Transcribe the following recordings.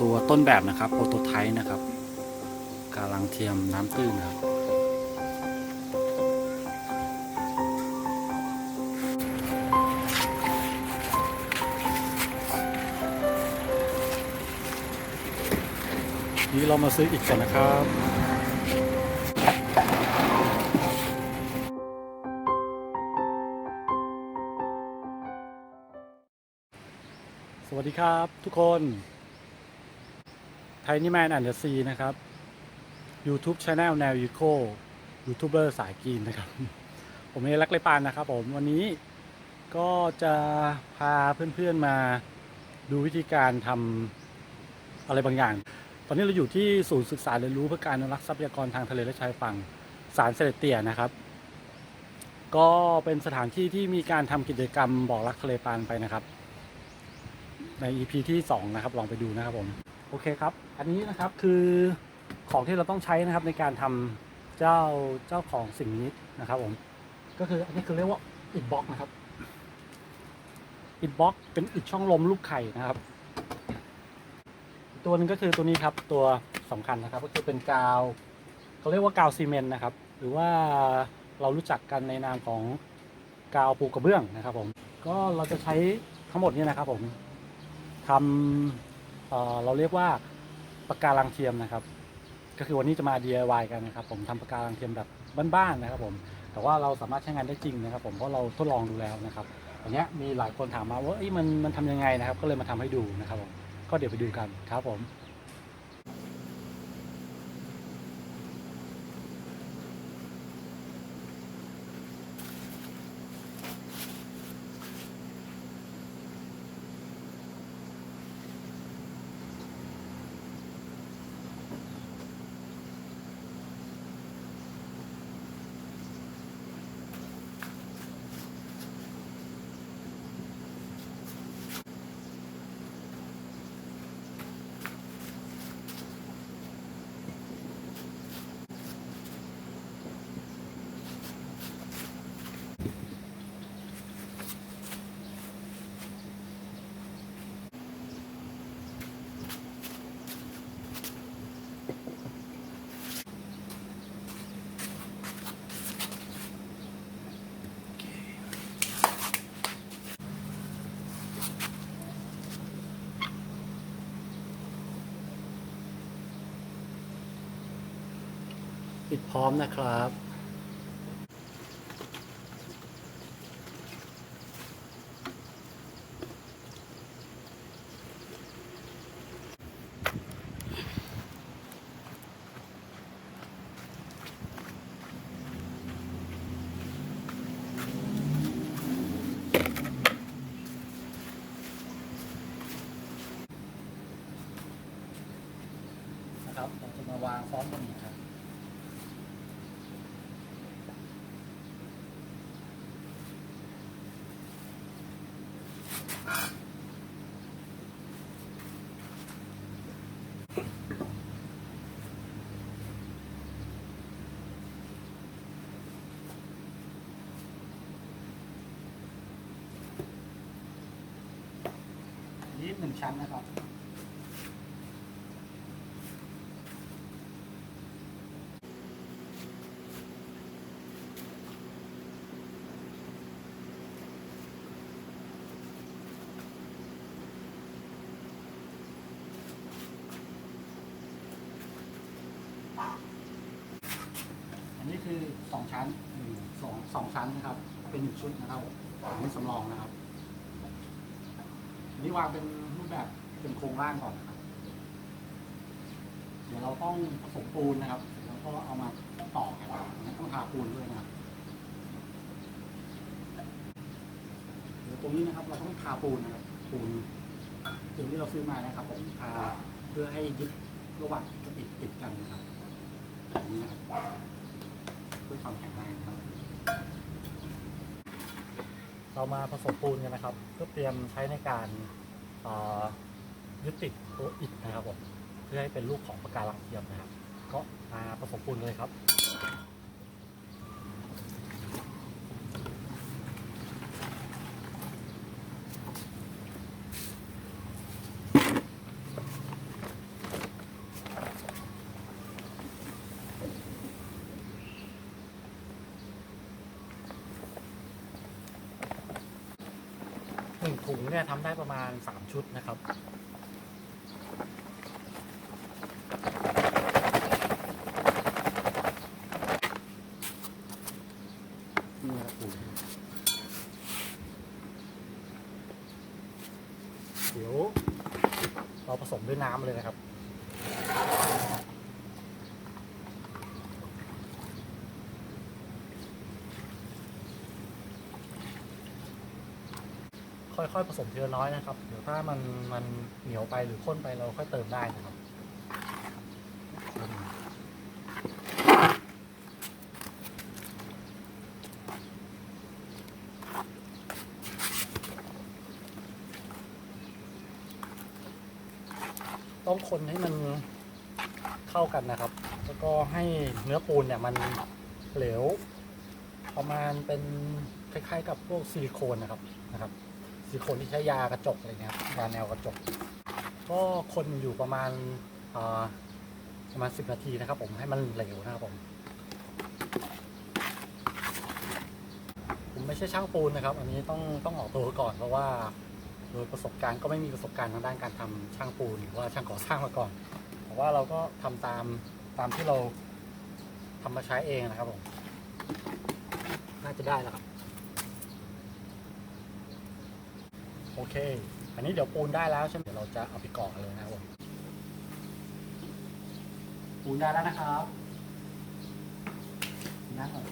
ตัวต้นแบบนะครับโปรโตไทป์นะครับกาลังเทียมน้ำตื้นครับ นี่เรามาซื้ออีกกันนะครับสวัสดีครับทุกคน ไทนี่แมนแอนเดอร์ซีนะครับ YouTube Channel แนวยูโคยูทูบเบอร์สายกรีนนะครับ ผมเอรักเลปานนะครับผมวันนี้ก็จะพาเพื่อนๆมาดูวิธีการทำอะไรบางอย่าง ตอนนี้เราอยู่ที่ศูนย์ศึกษาเรียนรู้เพื่อการอนุรักษ์ทรัพยากรทางทะเลและชายฝั่งสารเสด็จเตี่ยนะครับ ก็เป็นสถานที่ที่มีการทำกิจกรรมบอกรักทะเลปานไปนะครับ ใน EP ที่ 2 นะครับ ลองไปดูนะครับผม โอเคครับ อันนี้นะครับคือของที่เราต้องใช้นะครับในการทำเจ้าเจ้าของสิ่งนี้นะครับผมก็คืออันนี้คือเรียกว่าอิดบ็อกนะครับอิดบ็อกเป็นอิดช่องลมลูกไข่นะครับ ตัวนึงก็คือตัวนี้ครับตัวสำคัญนะครับ ก็คือเป็นกาวเขาเรียกว่ากาวซีเมนต์นะครับ หรือว่าเรารู้จักกันในนามของกาวปูกระเบื้องนะครับผมก็เราจะใช้ทั้งหมดนี้นะครับผมทำ เราเรียกว่าปากการังเทียมนะครับ ก็คือวันนี้จะมา DIY กันนะครับผมทำปากการังเทียมแบบบ้านๆนะครับ ผม แต่ว่าเราสามารถใช้งานได้จริงนะครับ ผมเพราะเราทดลองดูแล้วนะครับอันเนี้ยมีหลายคนถามมาว่าเอ้ยมันมันทำยังไงนะครับ ก็เลยมาทำให้ดูนะครับผมก็เดี๋ยวไปดูกันครับผม ดพร้อมนะครับนะครับเราจะมาวางซ้อนกันอีกครับ หนึ่งชั้นนะครับ อันนี้คือสองชั้นหนึ่งสองสองชั้นนะครับ เป็นหนึ่งชุดนะครับอันนี้สำรองนะครับนนี้วางเป็น รูปแบบเป็นโครงร่างก่อนนะครับ เดี๋ยวเราต้องผสมปูนนะครับ แล้วก็เอามาต่อกันต้องทาปูนด้วยนะครับเดี๋ยวตรงนี้นะครับ เราต้องทาปูนนะครับ ปูนปูนที่เราซื้อมานะครับผมทาเพื่อให้ยึดระหว่างกระติดติดกันนะครับแบบนี้นะครับเพื่อความแข็งแรงครับ เรามาผสมปูนกันนะครับ เพื่อเตรียมใช้ในการ ยึดติดตัวอิฐนะครับผมเพื่อให้เป็นรูปของปะการังเทียมนะครับ ก็มาผสมปูนเลยครับ หนึ่งถุงเนี่ยทำได้ประมาณสามชุดนะครับนี่ครับปูนเดี๋ยวเราผสมด้วยน้ำเลยนะครับ ค่อยๆผสมทีละน้อยนะครับ เดี๋ยวถ้ามันมันเหนียวไปหรือข้นไปเราค่อยเติมได้นะครับต้องคนให้มันเข้ากันนะครับ แล้วก็ให้เนื้อปูนเนี่ยมันเหลว ประมาณเป็นคล้ายๆกับพวกซิลิโคนนะครับนะครับ ซิลิโคนที่ใช้ยากระจกอะไรเงี้ยครับยาแนวกระจก ก็คนอยู่ประมาณประมาณสิบนาทีนะครับ ผมให้มันเหลวนะครับผม ผมไม่ใช่ช่างปูนนะครับ อันนี้ต้องต้องออกตัวก่อนเพราะว่าโดยประสบการณ์ก็ไม่มีประสบการณ์ทางด้านการทำช่างปูนหรือว่าช่างก่อสร้างมาก่อนแต่ว่าเราก็ทำตามตามที่เราทำมาใช้เองนะครับผม น่าจะได้แล้วครับ โอเค อันนี้เดี๋ยวปูนได้แล้วใช่ไหมเดี๋ยวเราจะเอาไปกรอกเลยนะครับผมปูนได้แล้วนะครับนั่งก่อน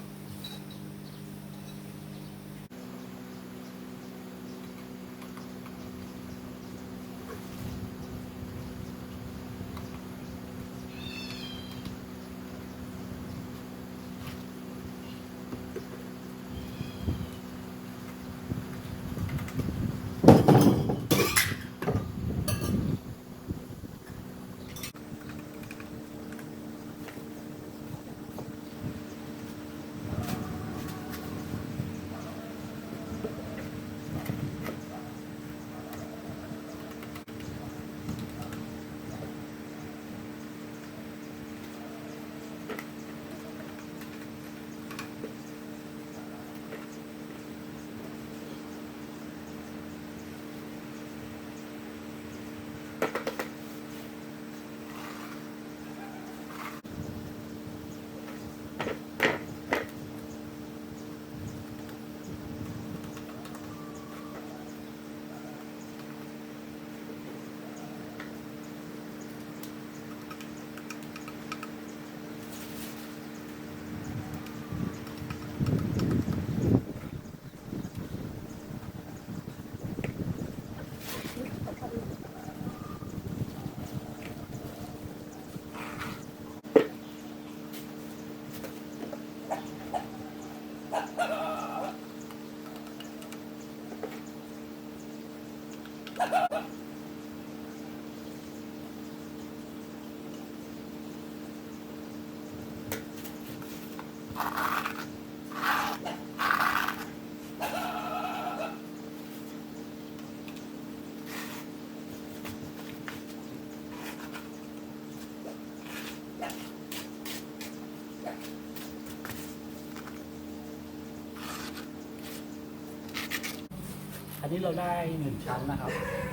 นี้เราได้หนึ่งชั้นนะครับ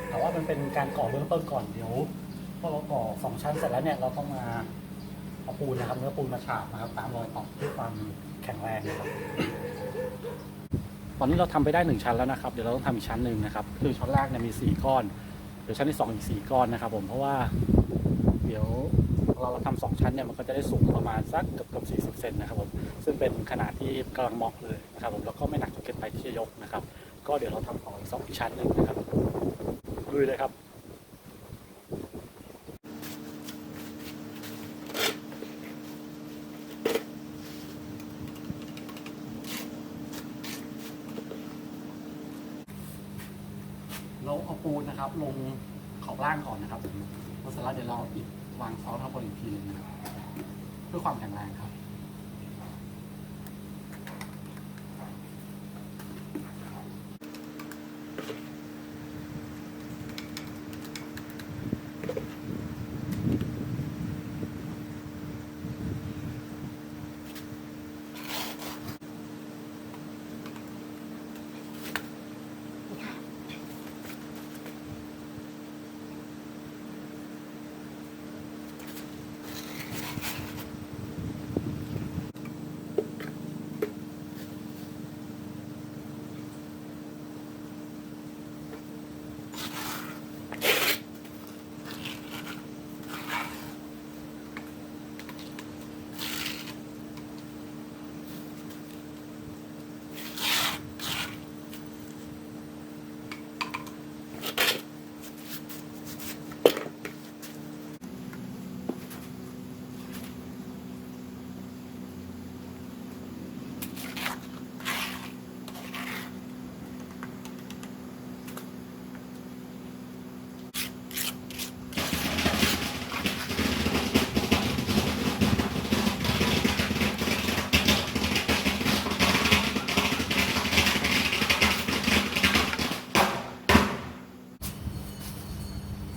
แต่ว่ามันเป็นการก่อเบื้องต้นก่อนเดี๋ยวพอเราก่อสองชั้นเสร็จแล้วเนี่ยเราต้องมาเอาปูนนะครับเนื้อปูนมาฉาบนะครับตามรอยต่อด้วยความแข็งแรงนะครับตอนนี้เราทำไปได้หนึ่งชั้นแล้วนะครับ เดี๋ยวเราต้องทำอีกชั้นหนึ่งนะครับคือชั้นแรกเนี่ยมีสี่ก้อนเดี๋ยวชั้นที่สองอีกสี่ก้อนนะครับผมเพราะว่าเดี๋ยวเราเราทำสองชั้นเนี่ยมันก็จะได้สูงประมาณสักเกือบเกือบสี่สิบเซนนะครับผมซึ่งเป็นขนาดที่กำลังเหมาะเลยนะครับผมแล้วก็ไม่หนักจนเกินไปที่จะยกนะครับ ก็เดี๋ยวเราทำต่ออีกสองอีกชั้นหนึ่งนะครับลุยเลยครับเราเอาปูนนะครับ ลงขอบล่างก่อนนะครับพอเสร็จแล้วเดี๋ยวเราอิฐวางซ้อนทับบนอีกทีหนึงนะครับ เพื่อความแข็งแรงครับ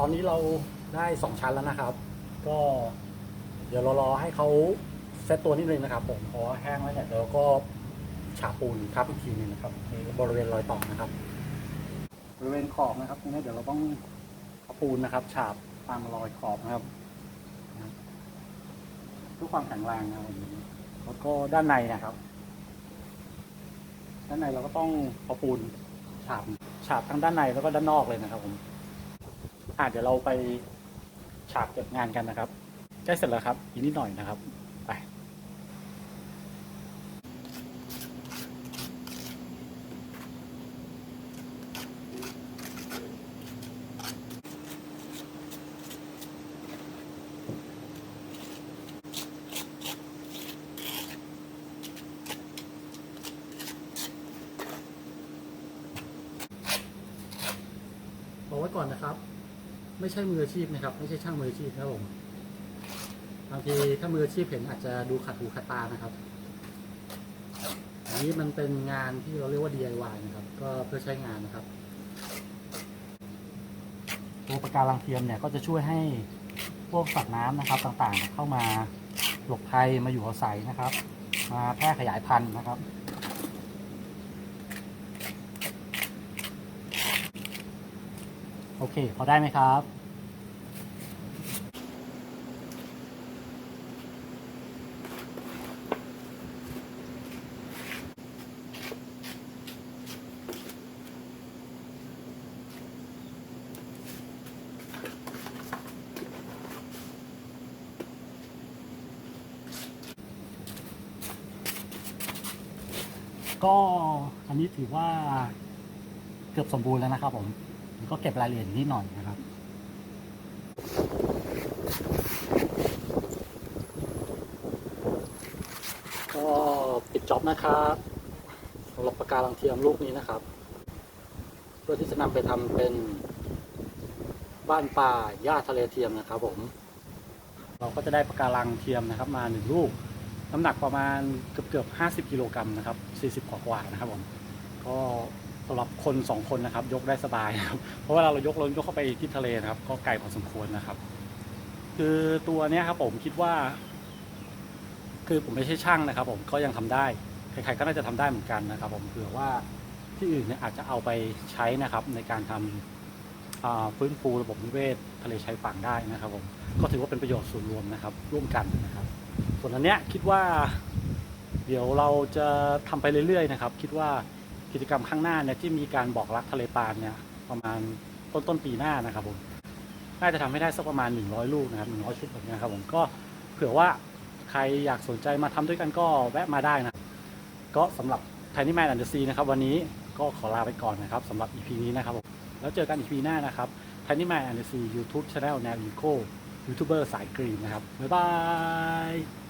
อนนี้เราได้สองชั้นแล้วนะครับ ก็เดี๋ยวเรารอให้เขาเซตตัวนิดนึงนะครับ ผมพอแห้งแล้วเนี่ยเดี๋ยวก็ฉาบปูนทับอีกทีนึงนะครับในบริเวณรอยต่อนะครับ บริเวณขอบนะครับตรงนี้เดี๋ยวเราต้องปูนนะครับ ฉาบตามรอยขอบนะครับเพื่อความแข็งแรงนะครับผมแล้วก็ด้านในนะครับ ด้านในเราก็ต้องเอปูนฉาบฉาบทั้งด้านในแล้วก็ด้านนอกเลยนะครับผม อ่าเดี๋ยวเราไปฉากเก็บงานกันนะครับใกล้เสร็จแล้วครับอีกนิดหน่อยนะครับ ไป บอกไว้ก่อนนะครับ ไม่ใช่มืออาชีพนะครับ ไม่ใช่ช่างมืออาชีพนะครับผมบางทีถ้ามืออาชีพเห็นอาจจะดูขัดหูขัดตานะครับอันนี้มันเป็นงานที่เราเรียกว่า DIY นะครับ ก็เพื่อใช้งานนะครับ ตัวปะการังเทียมเนี่ยก็จะช่วยให้พวกสัตว์น้ำนะครับต่างๆ เข้ามาหลบภัยมาอยู่อาศัยนะครับ มาแพร่ขยายพันธุ์นะครับ โอเค พอได้ไหมครับ ก็อันนี้ถือว่าเกือบสมบูรณ์แล้วนะครับผม ก็เก็บรายละเอียดนิดหน่อยนะครับ ก็ปิดจ็อบนะครับสำหรับปากการังเทียมลูกนี้นะครับ เพื่อที่จะนำไปทำเป็นบ้านป่าหญ้าทะเลเทียมนะครับผม เราก็จะได้ปากการังเทียมนะครับ มาหนึ่งลูก น้ำหนักประมาณเกือบเกือบห้าสิบกิโลกรัมนะครับสี่สิบกว่ากว่านะครับผม ก็ สำหรับคนสองคนนะครับ ยกได้สบายครับเพราะเวลาเรายกเรายกเข้าไปที่ทะเลนะครับ ก็ไกลพอสมควรนะครับ คือตัวเนี้ยครับผมคิดว่า คือผมไม่ใช่ช่างนะครับ ผมก็ยังทำได้ใครๆก็น่าจะทำได้เหมือนกันนะครับ ผมเผื่อว่าที่อื่นเนี่ยอาจจะเอาไปใช้นะครับ ในการทำอ่าฟื้นฟูระบบนิเวศทะเลชายฝั่งได้นะครับ ผมก็ถือว่าเป็นประโยชน์ส่วนรวมนะครับ ร่วมกันนะครับ ส่วนอันเนี้ยคิดว่า เดี๋ยวเราจะทำไปเรื่อยๆนะครับ คิดว่า กิจกรรมข้างหน้าเนี่ยที่มีการบอกรักทะเลปานเนี่ยประมาณต้นต้นปีหน้านะครับผมน่าจะทำให้ได้สักประมาณ 100 ลูกนะครับ100 ชุดแบบนี้ครับผมก็เผื่อว่าใครอยากสนใจมาทำด้วยกันก็แวะมาได้นะก็สำหรับ Tiny Man and the Sea นะครับวันนี้ก็ขอลาไปก่อนนะครับสำหรับ EP นี้นะครับผมแล้วเจอกัน EP หน้านะครับ Tiny Man and the Sea YouTube Channel แนว Eco ยูทูบเบอร์สายกรีนนะครับบ๊ายบาย